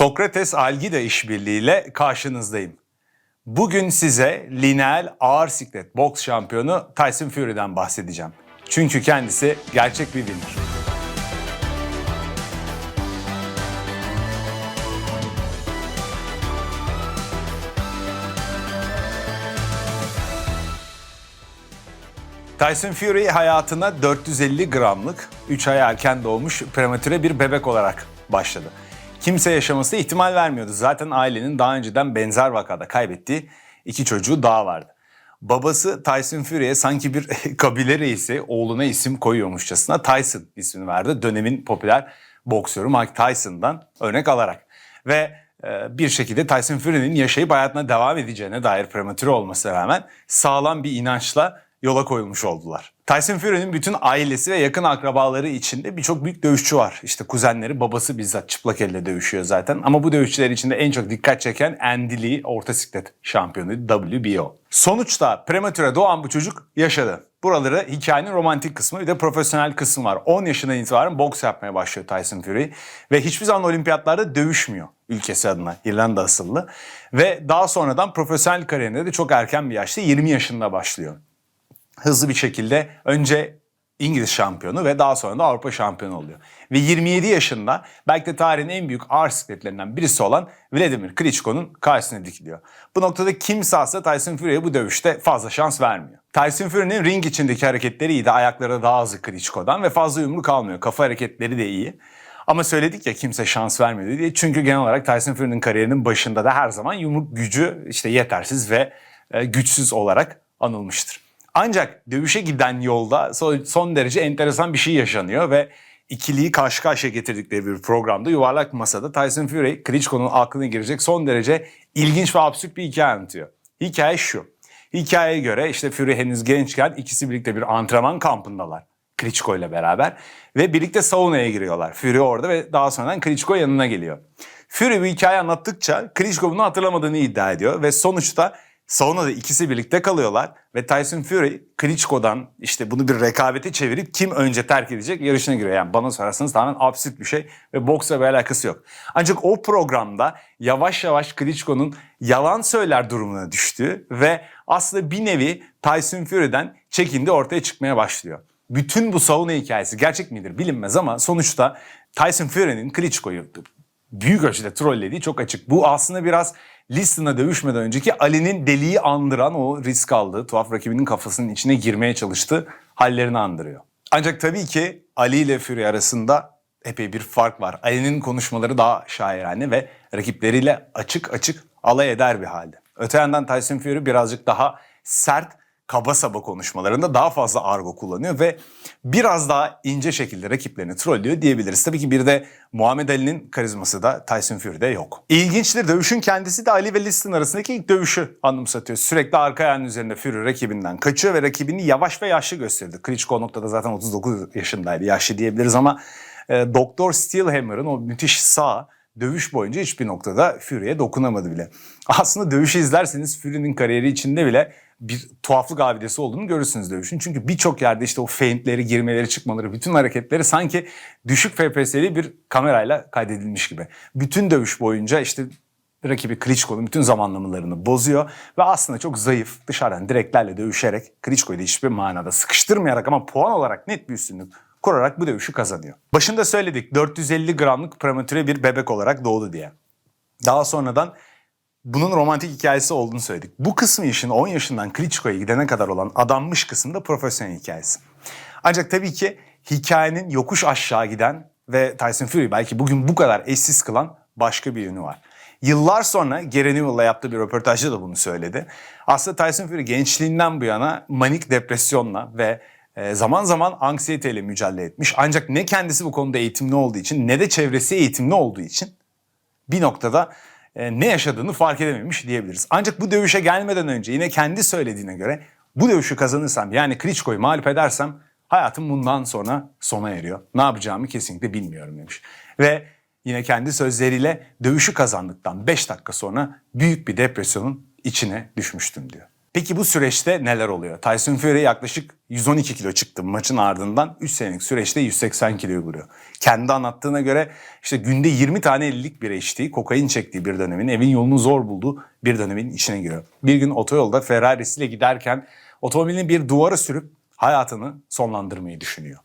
Sokrates Algida işbirliğiyle karşınızdayım. Bugün size lineal ağır siklet boks şampiyonu Tyson Fury'den bahsedeceğim. Çünkü kendisi gerçek bir winner. Tyson Fury hayatına 450 gramlık, 3 ay erken doğmuş prematüre bir bebek olarak başladı. Kimse yaşamasına ihtimal vermiyordu. Zaten ailenin daha önceden benzer vakada kaybettiği iki çocuğu daha vardı. Babası Tyson Fury'e sanki bir kabile reisi oğluna isim koyuyormuşçasına Tyson ismini verdi. Dönemin popüler boksörü Mike Tyson'dan örnek alarak. Ve e, bir şekilde Tyson Fury'nin yaşayıp hayatına devam edeceğine dair prematüre olmasına rağmen sağlam bir inançla yola koyulmuş oldular. Tyson Fury'nin bütün ailesi ve yakın akrabaları içinde birçok büyük dövüşçü var. İşte kuzenleri, babası bizzat çıplak elle dövüşüyor zaten. Ama bu dövüşçüler içinde en çok dikkat çeken Andy Lee orta siklet şampiyonu WBO. Sonuçta prematüre doğan bu çocuk yaşadı. Buraları hikayenin romantik kısmı bir de profesyonel kısmı var. 10 yaşından itibaren boks yapmaya başlıyor Tyson Fury ve hiçbir zaman olimpiyatlarda dövüşmüyor ülkesi adına İrlanda asıllı. Ve daha sonradan profesyonel kariyerine de çok erken bir yaşta 20 yaşında başlıyor hızlı bir şekilde önce İngiliz şampiyonu ve daha sonra da Avrupa şampiyonu oluyor. Ve 27 yaşında belki de tarihin en büyük ağır sikletlerinden birisi olan Vladimir Klitschko'nun karşısına dikiliyor. Bu noktada kimse aslında Tyson Fury'e bu dövüşte fazla şans vermiyor. Tyson Fury'nin ring içindeki hareketleri iyi de ayakları daha hızlı Klitschko'dan ve fazla yumruk almıyor. Kafa hareketleri de iyi. Ama söyledik ya kimse şans vermedi diye. Çünkü genel olarak Tyson Fury'nin kariyerinin başında da her zaman yumruk gücü işte yetersiz ve e, güçsüz olarak anılmıştır. Ancak dövüşe giden yolda son derece enteresan bir şey yaşanıyor ve ikiliyi karşı karşıya getirdikleri bir programda yuvarlak masada Tyson Fury, Klitschko'nun aklına girecek son derece ilginç ve absürt bir hikaye anlatıyor. Hikaye şu. Hikayeye göre işte Fury henüz gençken ikisi birlikte bir antrenman kampındalar. Klitschko ile beraber ve birlikte saunaya giriyorlar. Fury orada ve daha sonradan Klitschko yanına geliyor. Fury bu hikaye anlattıkça Klitschko bunu hatırlamadığını iddia ediyor ve sonuçta Saunada ikisi birlikte kalıyorlar ve Tyson Fury Klitschko'dan işte bunu bir rekabete çevirip kim önce terk edecek yarışına giriyor. Yani bana sorarsanız tamamen absürt bir şey ve boksla bir alakası yok. Ancak o programda yavaş yavaş Klitschko'nun yalan söyler durumuna düştüğü ve aslında bir nevi Tyson Fury'den çekindi ortaya çıkmaya başlıyor. Bütün bu sauna hikayesi gerçek midir bilinmez ama sonuçta Tyson Fury'nin Klitschko'yu büyük ölçüde trollediği çok açık. Bu aslında biraz Liston'a dövüşmeden önceki Ali'nin deliği andıran o risk aldığı, tuhaf rakibinin kafasının içine girmeye çalıştığı hallerini andırıyor. Ancak tabii ki Ali ile Fury arasında epey bir fark var. Ali'nin konuşmaları daha şairane ve rakipleriyle açık açık alay eder bir halde. Öte yandan Tyson Fury birazcık daha sert kaba saba konuşmalarında daha fazla argo kullanıyor ve biraz daha ince şekilde rakiplerini trollüyor diyebiliriz. Tabii ki bir de Muhammed Ali'nin karizması da Tyson Fury'de yok. İlginçtir dövüşün kendisi de Ali ve Liston arasındaki ilk dövüşü anımsatıyor. Sürekli arka ayağının üzerinde Fury rakibinden kaçıyor ve rakibini yavaş ve yaşlı gösterdi. Klitschko noktada zaten 39 yaşındaydı. Yaşlı diyebiliriz ama e, Doktor Steelhammer'ın o müthiş sağ dövüş boyunca hiçbir noktada Fury'e dokunamadı bile. Aslında dövüşü izlerseniz Fury'nin kariyeri içinde bile bir tuhaflık abidesi olduğunu görürsünüz dövüşün. Çünkü birçok yerde işte o feintleri, girmeleri, çıkmaları, bütün hareketleri sanki düşük FPS'li bir kamerayla kaydedilmiş gibi. Bütün dövüş boyunca işte rakibi Klitschko'nun bütün zamanlamalarını bozuyor ve aslında çok zayıf dışarıdan direklerle dövüşerek Klitschko'yu da hiçbir manada sıkıştırmayarak ama puan olarak net bir üstünlük kurarak bu dövüşü kazanıyor. Başında söyledik 450 gramlık prematüre bir bebek olarak doğdu diye. Daha sonradan bunun romantik hikayesi olduğunu söyledik. Bu kısmı işin 10 yaşından Klitschko'ya gidene kadar olan adanmış kısım da profesyonel hikayesi. Ancak tabii ki hikayenin yokuş aşağı giden ve Tyson Fury belki bugün bu kadar eşsiz kılan başka bir yönü var. Yıllar sonra Gary Newell'la yaptığı bir röportajda da bunu söyledi. Aslında Tyson Fury gençliğinden bu yana manik depresyonla ve e, zaman zaman anksiyeteyle mücadele etmiş. Ancak ne kendisi bu konuda eğitimli olduğu için ne de çevresi eğitimli olduğu için bir noktada e, ne yaşadığını fark edememiş diyebiliriz. Ancak bu dövüşe gelmeden önce yine kendi söylediğine göre bu dövüşü kazanırsam yani Klitschko'yu mağlup edersem hayatım bundan sonra sona eriyor. Ne yapacağımı kesinlikle bilmiyorum demiş. Ve yine kendi sözleriyle dövüşü kazandıktan 5 dakika sonra büyük bir depresyonun içine düşmüştüm diyor. Peki bu süreçte neler oluyor? Tyson Fury yaklaşık 112 kilo çıktı maçın ardından 3 senelik süreçte 180 kiloyu buluyor. Kendi anlattığına göre işte günde 20 tane 50'lik bira içtiği, kokain çektiği bir dönemin, evin yolunu zor bulduğu bir dönemin içine giriyor. Bir gün otoyolda Ferrari'siyle giderken otomobilini bir duvara sürüp hayatını sonlandırmayı düşünüyor.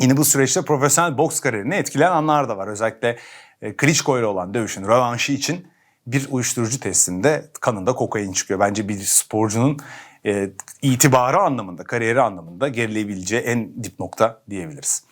Yine bu süreçte profesyonel boks kariyerini etkileyen anlar da var. Özellikle e, Klitschko ile olan dövüşün rövanşı için bir uyuşturucu testinde kanında kokain çıkıyor. Bence bir sporcunun e, itibarı anlamında, kariyeri anlamında gerileyebileceği en dip nokta diyebiliriz.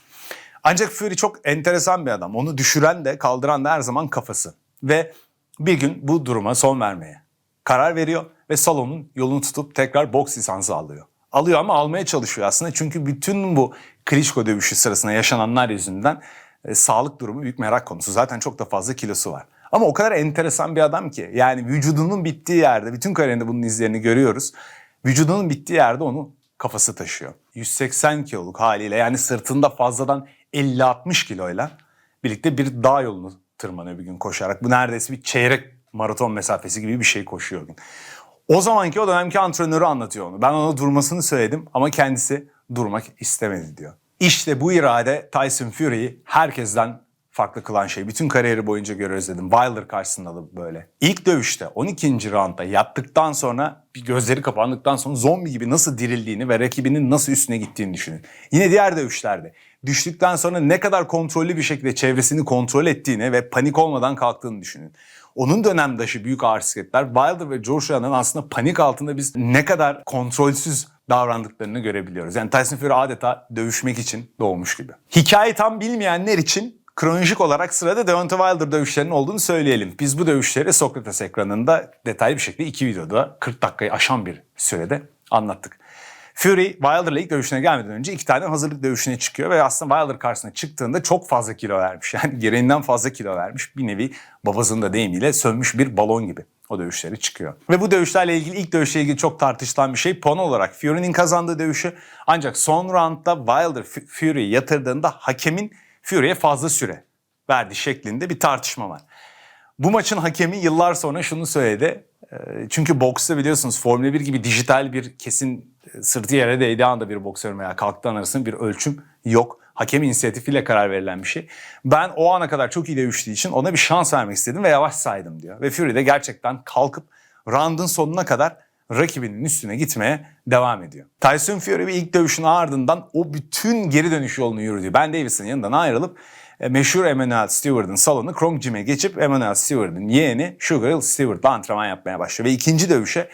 Ancak Fury çok enteresan bir adam. Onu düşüren de kaldıran da her zaman kafası. Ve bir gün bu duruma son vermeye karar veriyor ve salonun yolunu tutup tekrar boks lisansı alıyor. Alıyor ama almaya çalışıyor aslında çünkü bütün bu Klitschko dövüşü sırasında yaşananlar yüzünden e, sağlık durumu büyük merak konusu. Zaten çok da fazla kilosu var. Ama o kadar enteresan bir adam ki yani vücudunun bittiği yerde bütün kariyerinde bunun izlerini görüyoruz. Vücudunun bittiği yerde onu kafası taşıyor. 180 kiloluk haliyle yani sırtında fazladan 50-60 kiloyla birlikte bir dağ yolunu tırmanıyor bir gün koşarak. Bu neredeyse bir çeyrek maraton mesafesi gibi bir şey koşuyor gün. O zamanki o dönemki antrenörü anlatıyor onu. Ben ona durmasını söyledim ama kendisi durmak istemedi diyor. İşte bu irade Tyson Fury'yi herkesten farklı kılan şey. Bütün kariyeri boyunca görüyoruz dedim. Wilder karşısında da böyle. İlk dövüşte 12. roundda yattıktan sonra bir gözleri kapandıktan sonra zombi gibi nasıl dirildiğini ve rakibinin nasıl üstüne gittiğini düşünün. Yine diğer dövüşlerde düştükten sonra ne kadar kontrollü bir şekilde çevresini kontrol ettiğini ve panik olmadan kalktığını düşünün. Onun dönemdaşı büyük ağır Wilder ve Joshua'nın aslında panik altında biz ne kadar kontrolsüz davrandıklarını görebiliyoruz. Yani Tyson Fury adeta dövüşmek için doğmuş gibi. Hikaye tam bilmeyenler için kronolojik olarak sırada Deontay Wilder dövüşlerinin olduğunu söyleyelim. Biz bu dövüşleri Sokrates ekranında detaylı bir şekilde iki videoda 40 dakikayı aşan bir sürede anlattık. Fury Wilder'la ilk dövüşüne gelmeden önce iki tane hazırlık dövüşüne çıkıyor ve aslında Wilder karşısına çıktığında çok fazla kilo vermiş. Yani gereğinden fazla kilo vermiş. Bir nevi babasının da deyimiyle sönmüş bir balon gibi o dövüşleri çıkıyor. Ve bu dövüşlerle ilgili ilk dövüşle ilgili çok tartışılan bir şey puan olarak Fury'nin kazandığı dövüşü. Ancak son roundda Wilder Fury'yi yatırdığında hakemin Fury'ye fazla süre verdi şeklinde bir tartışma var. Bu maçın hakemi yıllar sonra şunu söyledi. Ee, Çünkü boksta biliyorsunuz Formula 1 gibi dijital bir kesin e, sırtı yere değdiği anda bir boksörün veya kalktığı an arasında bir ölçüm yok. Hakem inisiyatifiyle karar verilen bir şey. Ben o ana kadar çok iyi dövüştüğü için ona bir şans vermek istedim ve yavaş saydım diyor. Ve Fury de gerçekten kalkıp round'ın sonuna kadar rakibinin üstüne gitmeye devam ediyor. Tyson Fury bir ilk dövüşün ardından o bütün geri dönüş yolunu yürüdü. Ben Davis'in yanından ayrılıp e, meşhur Emmanuel Stewart'ın salonu Chrome Gym'e geçip Emmanuel Stewart'ın yeğeni Sugar Hill Stewart'la antrenman yapmaya başlıyor. Ve ikinci dövüşe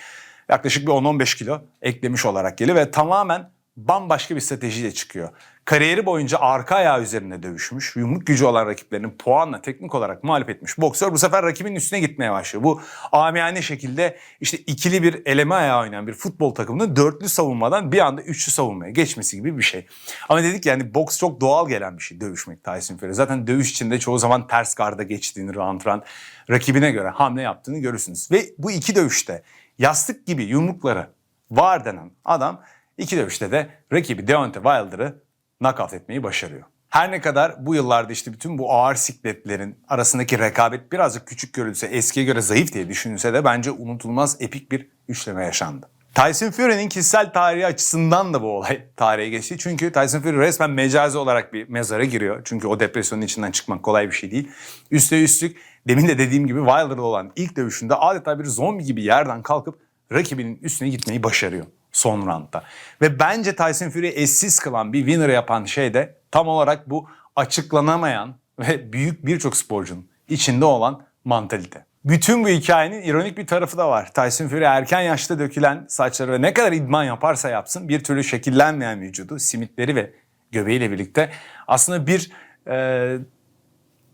yaklaşık bir 10-15 kilo eklemiş olarak geliyor ve tamamen bambaşka bir stratejiyle çıkıyor. Kariyeri boyunca arka ayağı üzerinde dövüşmüş, yumruk gücü olan rakiplerinin puanla teknik olarak mağlup etmiş boksör bu sefer rakibin üstüne gitmeye başlıyor. Bu amiyane şekilde işte ikili bir eleme ayağı oynayan bir futbol takımının dörtlü savunmadan bir anda üçlü savunmaya geçmesi gibi bir şey. Ama dedik yani boks çok doğal gelen bir şey dövüşmek Tyson Fury. Zaten dövüş içinde çoğu zaman ters garda geçtiğini round round rakibine göre hamle yaptığını görürsünüz. Ve bu iki dövüşte yastık gibi yumrukları var denen adam iki dövüşte de rakibi Deontay Wilder'ı knockout etmeyi başarıyor. Her ne kadar bu yıllarda işte bütün bu ağır sikletlerin arasındaki rekabet birazcık küçük görülse, eskiye göre zayıf diye düşünülse de bence unutulmaz epik bir üçleme yaşandı. Tyson Fury'nin kişisel tarihi açısından da bu olay tarihe geçti. Çünkü Tyson Fury resmen mecazi olarak bir mezara giriyor. Çünkü o depresyonun içinden çıkmak kolay bir şey değil. Üste üstlük demin de dediğim gibi Wilder'la olan ilk dövüşünde adeta bir zombi gibi yerden kalkıp rakibinin üstüne gitmeyi başarıyor son roundda. Ve bence Tyson Fury'yi eşsiz kılan bir winner yapan şey de tam olarak bu açıklanamayan ve büyük birçok sporcunun içinde olan mantalite. Bütün bu hikayenin ironik bir tarafı da var. Tyson Fury erken yaşta dökülen saçları ve ne kadar idman yaparsa yapsın bir türlü şekillenmeyen vücudu, simitleri ve göbeğiyle birlikte aslında bir e,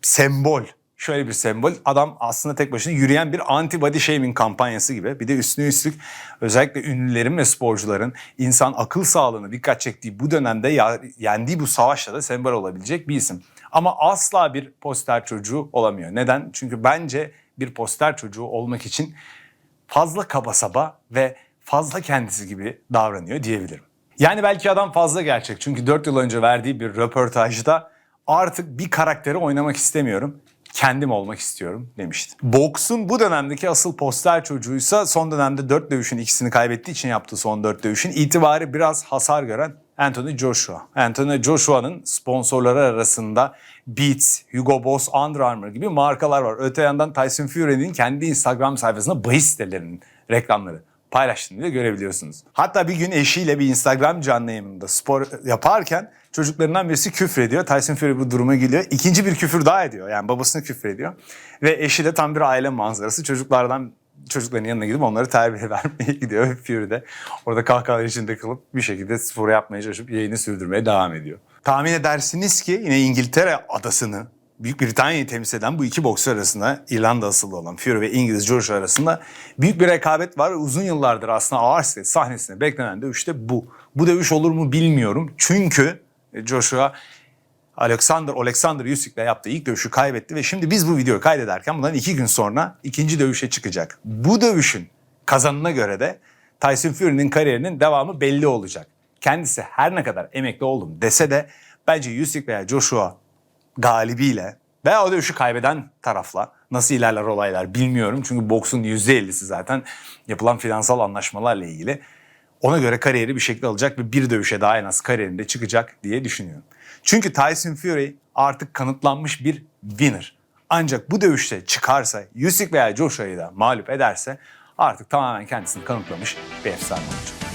sembol şöyle bir sembol. Adam aslında tek başına yürüyen bir anti body shaming kampanyası gibi. Bir de üstüne üstlük özellikle ünlülerin ve sporcuların insan akıl sağlığına dikkat çektiği bu dönemde yendiği bu savaşta da sembol olabilecek bir isim. Ama asla bir poster çocuğu olamıyor. Neden? Çünkü bence bir poster çocuğu olmak için fazla kaba saba ve fazla kendisi gibi davranıyor diyebilirim. Yani belki adam fazla gerçek. Çünkü 4 yıl önce verdiği bir röportajda artık bir karakteri oynamak istemiyorum kendim olmak istiyorum demişti. Boks'un bu dönemdeki asıl poster çocuğuysa son dönemde 4 dövüşün ikisini kaybettiği için yaptığı son 4 dövüşün itibarı biraz hasar gören Anthony Joshua. Anthony Joshua'nın sponsorları arasında Beats, Hugo Boss, Under Armour gibi markalar var. Öte yandan Tyson Fury'nin kendi Instagram sayfasında bahis sitelerinin reklamları paylaştığını da görebiliyorsunuz. Hatta bir gün eşiyle bir Instagram canlı yayınında spor yaparken çocuklarından birisi küfür ediyor. Tyson Fury bu duruma gülüyor. İkinci bir küfür daha ediyor. Yani babasına küfür ediyor. Ve eşi de tam bir aile manzarası. Çocuklardan çocukların yanına gidip onları terbiye vermeye gidiyor. Fury de orada kahkahalar içinde kalıp bir şekilde spor yapmaya çalışıp yayını sürdürmeye devam ediyor. Tahmin edersiniz ki yine İngiltere adasını Büyük Britanya'yı temsil eden bu iki boksör arasında İrlanda asıllı olan Fury ve İngiliz Joshua arasında büyük bir rekabet var. Uzun yıllardır aslında ağır set sahnesinde beklenen dövüş de bu. Bu dövüş olur mu bilmiyorum. Çünkü Joshua Alexander Alexander Usyk'le yaptığı ilk dövüşü kaybetti ve şimdi biz bu videoyu kaydederken bundan iki gün sonra ikinci dövüşe çıkacak. Bu dövüşün kazanına göre de Tyson Fury'nin kariyerinin devamı belli olacak. Kendisi her ne kadar emekli oldum dese de bence Usyk veya Joshua galibiyle veya o dövüşü kaybeden tarafla nasıl ilerler olaylar bilmiyorum. Çünkü boksun %50'si zaten yapılan finansal anlaşmalarla ilgili. Ona göre kariyeri bir şekilde alacak ve bir dövüşe daha en az kariyerinde çıkacak diye düşünüyorum. Çünkü Tyson Fury artık kanıtlanmış bir winner. Ancak bu dövüşte çıkarsa, Usyk veya Joshua'yı da mağlup ederse artık tamamen kendisini kanıtlamış bir efsane olacak.